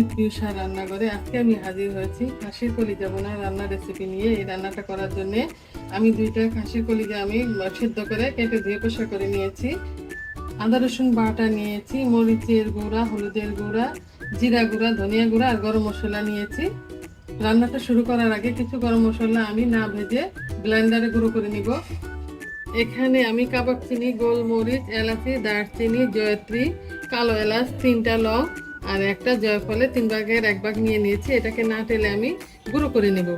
আমি পিউষা রান্না করে আজকে আমি হাজির হয়েছি খাসির কলিজা বোনা রান্নার রেসিপি নিয়ে এই রান্নাটা করার জন্য। আমি দুইটা খাসির কলিজা আমি সিদ্ধ করে কেটে ধুয়ে পোষা করে নিয়েছি। আদা, রসুন বাটা নিয়েছি, মরিচের গুঁড়া, হলুদের গুঁড়া, জিরা গুঁড়া, ধনিয়া গুঁড়া আর গরম মশলা নিয়েছি। রান্নাটা শুরু করার আগে কিছু গরম মশলা আমি না ভেজে ব্লেন্ডারে গুঁড়ো করে নিব। এখানে আমি কাবাব চিনি, গোলমরিচ, এলাচি, দারচিনি, জয়ত্রী, কালো এলাচ, তিনটা লং আর একটা জয়ফলে তিন ভাগের এক ভাগ নিয়ে নিয়েছি। এটাকে না টেলে আমি গুঁড়ো করে নেব।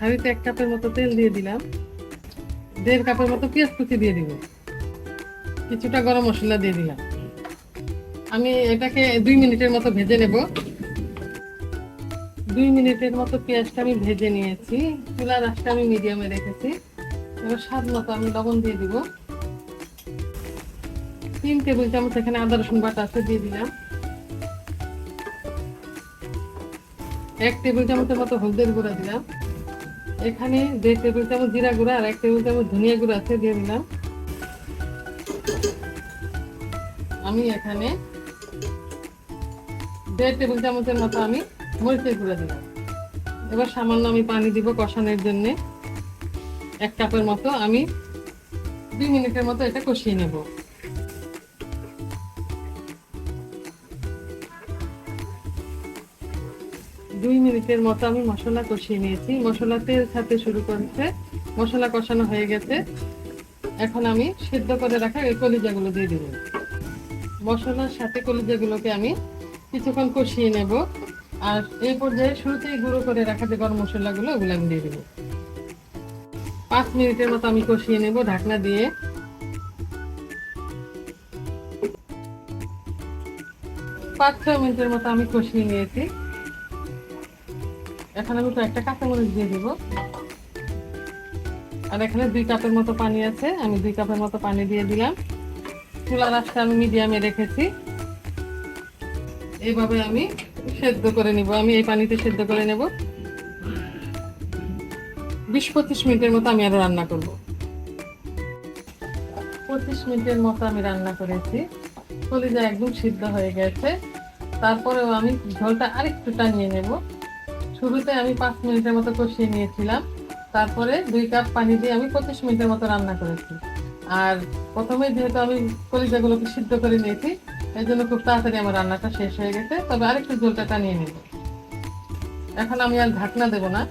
হাঁড়িতে এক কাপের মতো তেল দিয়ে দিলাম। দেড় কাপের মতো পেঁয়াজ কুচি দিয়ে দিব। কিছুটা গরম মশলা দিয়ে দিলাম। আমি এটাকে দুই মিনিটের মতো ভেজে নেব। দুই মিনিটের মতো পেঁয়াজটা আমি ভেজে নিয়েছি। চুলার আঁচটা আমি মিডিয়ামে রেখেছি। এবার স্বাদ মতো আমি লবণ দিয়ে দিব। তিন টেবিল চামচ এখানে আদা রসুন বাটা আছে, দিয়ে দিলাম। এক টেবিল চামচের মতো হলদের গুঁড়া দিলাম। এখানে দেড় টেবিল চামচ জিরা গুঁড়া আর এক টেবিল চামচ ধনিয়া গুঁড়া আছে, দিয়ে দিলাম। আমি এখানে দেড় টেবিল চামচের মতো আমি মরিচের গুঁড়া দিলাম। এবার সামান্য আমি পানি দিব কষানোর জন্যে। এক কাপের মতো আমি দুই মিনিটের মতো এটা কষিয়ে নেব। দুই মিনিটের মতো আমি মশলা কষিয়ে নিয়েছি। মশলা তেল ছাড়তে শুরু করেছে, মশলা কষানো হয়ে গেছে। এখন আমি সেদ্ধ করে রাখা এই কলিজাগুলো দিয়ে দিব। মশলার সাথে কলিজাগুলোকে আমি কিছুক্ষণ কষিয়ে নেব। আর এই পর্যায়ে শুরুতেই গুঁড়ো করে রাখা যে গরম মশলাগুলো, ওগুলো আমি দিয়ে দেবো। পাঁচ মিনিটের মতো আমি কষিয়ে নেব ঢাকনা দিয়ে। পাঁচ, ছয় মিনিটের মতো আমি কষিয়ে নিয়েছি। এখন আমি কয়েকটা কাঁচামরিচ দিয়ে দেবো। আর এখানে দুই কাপের মতো পানি আছে, আমি দুই কাপের মতো পানি দিয়ে দিলাম। চুলা রাস্তা আমি মিডিয়ামে রেখেছি। এইভাবে আমি সেদ্ধ করে নিব, আমি এই পানিতে সেদ্ধ করে নেব। বিশ পঁচিশ মিনিটের মতো আমি আরও রান্না করব। পঁচিশ মিনিটের মতো আমি রান্না করেছি। কলিজা একদম সিদ্ধ হয়ে গেছে। তারপরেও আমি ঝোলটা আরেকটু টানিয়ে নেব। শুরুতে আমি পাঁচ মিনিটের মতো কষিয়ে নিয়েছিলাম। তারপরে দুই কাপ পানি দিয়ে আমি পঁচিশ মিনিটের মতো রান্না করেছি। আর প্রথমে যেহেতু আমি কলিজাগুলোকে সিদ্ধ করে নিয়েছি এই জন্য খুব তাড়াতাড়ি আমার রান্নাটা শেষ হয়ে গেছে। তবে আরেকটু ঝোলটা টানিয়ে নেব। এখন আমি আর ঢাকনা দেবো না।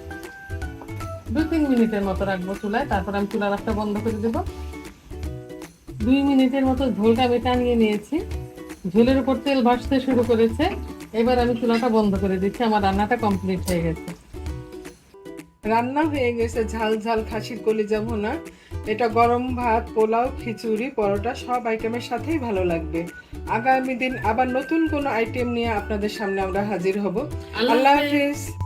দু তিন মিনিটের মতো রাখব চুলায়, তারপর আমি চুলা রাখটা বন্ধ করে দেবো। দুই মিনিটের মতো ঝোলটা আমি টানিয়ে নিয়েছি। ঝোলের উপর তেল ভাসতে শুরু করেছে। এবার আমি চুলাটা বন্ধ করে দিচ্ছি আমার রান্নাটা কমপ্লিট হয়ে গেছে। রান্না হয়ে গেছে ঝাল ঝাল খাসির কলিজা না এটা গরম ভাত পোলাও খিচুড়ি পরোটা সব আইটেমের সাথেই ভালো লাগবে। আগামী দিন আবার নতুন কোনো আইটেম নিয়ে আপনাদের সামনে আমরা হাজির হব। আল্লাহ আল্লাহ হাফিজ।